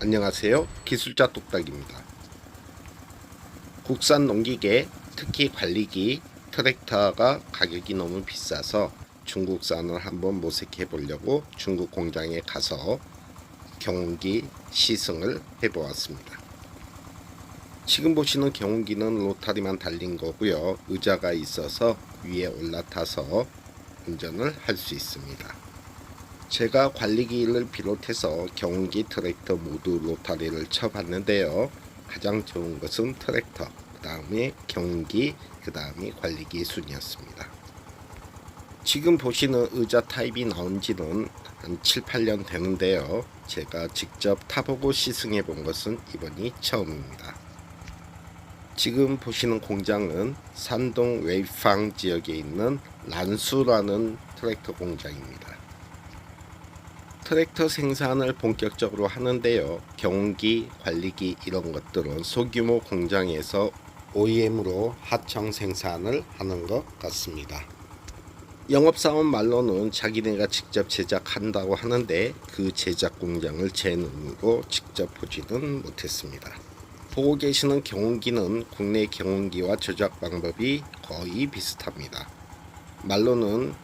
안녕하세요. 기술자 뚝딱입니다. 국산 농기계, 특히 관리기, 트랙터가 가격이 너무 비싸서 중국산을 한번 모색해 보려고 중국 공장에 가서 경운기 시승을 해 보았습니다. 지금 보시는 경운기는 로타리만 달린 거고요. 의자가 있어서 위에 올라타서 운전을 할 수 있습니다. 제가 관리기를 비롯해서 경운기 트랙터 모두 로타리를 쳐봤는데요. 가장 좋은 것은 트랙터, 그 다음에 경운기, 그 다음에 관리기 순이었습니다. 지금 보시는 의자 타입이 나온 지는 한 7, 8년 되는데요. 제가 직접 타보고 시승해 본 것은 이번이 처음입니다. 지금 보시는 공장은 산동 웨이팡 지역에 있는 란수라는 트랙터 공장입니다. 트랙터 생산을 본격적으로 하는데요. 경운기, 관리기 이런 것들은 소규모 공장에서 OEM으로 하청 생산을 하는 것 같습니다. 영업사원 말로는 자기네가 직접 제작한다고 하는데 그 제작 공장을 제 눈으로 직접 보지는 못했습니다. 보고 계시는 경운기는 국내 경운기와 조작 방법이 거의 비슷합니다. 말로는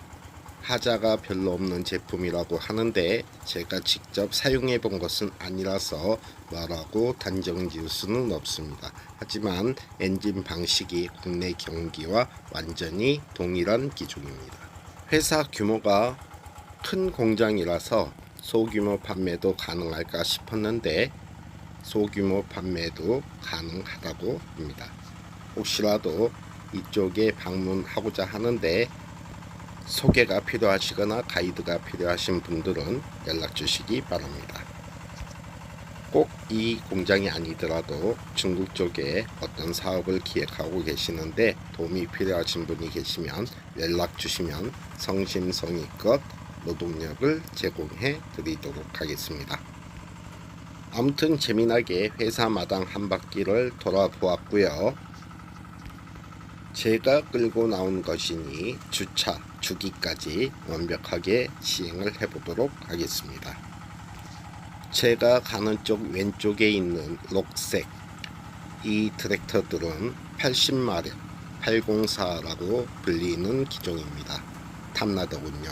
하자가 별로 없는 제품이라고 하는데 제가 직접 사용해 본 것은 아니라서 뭐라고 단정 지을 수는 없습니다. 하지만 엔진 방식이 국내 경기와 완전히 동일한 기종입니다. 회사 규모가 큰 공장이라서 소규모 판매도 가능할까 싶었는데 소규모 판매도 가능하다고 합니다. 혹시라도 이쪽에 방문하고자 하는데 소개가 필요하시거나 가이드가 필요하신 분들은 연락 주시기 바랍니다. 꼭 이 공장이 아니더라도 중국 쪽에 어떤 사업을 기획하고 계시는데 도움이 필요하신 분이 계시면 연락 주시면 성심성의껏 노동력을 제공해 드리도록 하겠습니다. 아무튼 재미나게 회사 마당 한 바퀴를 돌아보았고요. 제가 끌고 나온 것이니 주차, 주기까지 완벽하게 시행을 해보도록 하겠습니다. 제가 가는 쪽 왼쪽에 있는 녹색 이 트랙터들은 80마력 804라고 불리는 기종입니다. 탐나더군요.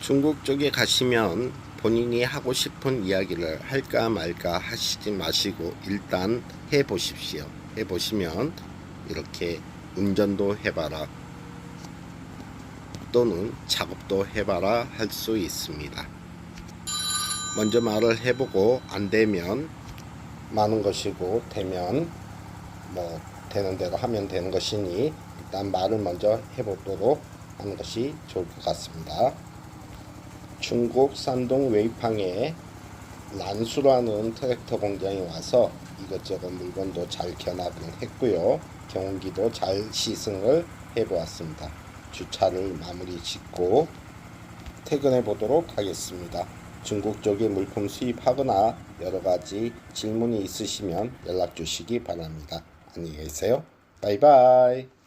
중국 쪽에 가시면 본인이 하고 싶은 이야기를 할까 말까 하시지 마시고 일단 해 보십시오. 해 보시면 이렇게 운전도 해봐라 또는 작업도 해봐라 할 수 있습니다. 먼저 말을 해보고 안 되면 많은 것이고 되면 뭐 되는 대로 하면 되는 것이니 일단 말을 먼저 해보도록 하는 것이 좋을 것 같습니다. 중국 산동 웨이팡에 란수라는 트랙터 공장에 와서 이것저것 물건도 잘 견학을 했고요. 경운기도 잘 시승을 해보았습니다. 주차를 마무리 짓고 퇴근해 보도록 하겠습니다. 중국 쪽에 물품 수입하거나 여러 가지 질문이 있으시면 연락 주시기 바랍니다. 안녕히 계세요. 바이바이.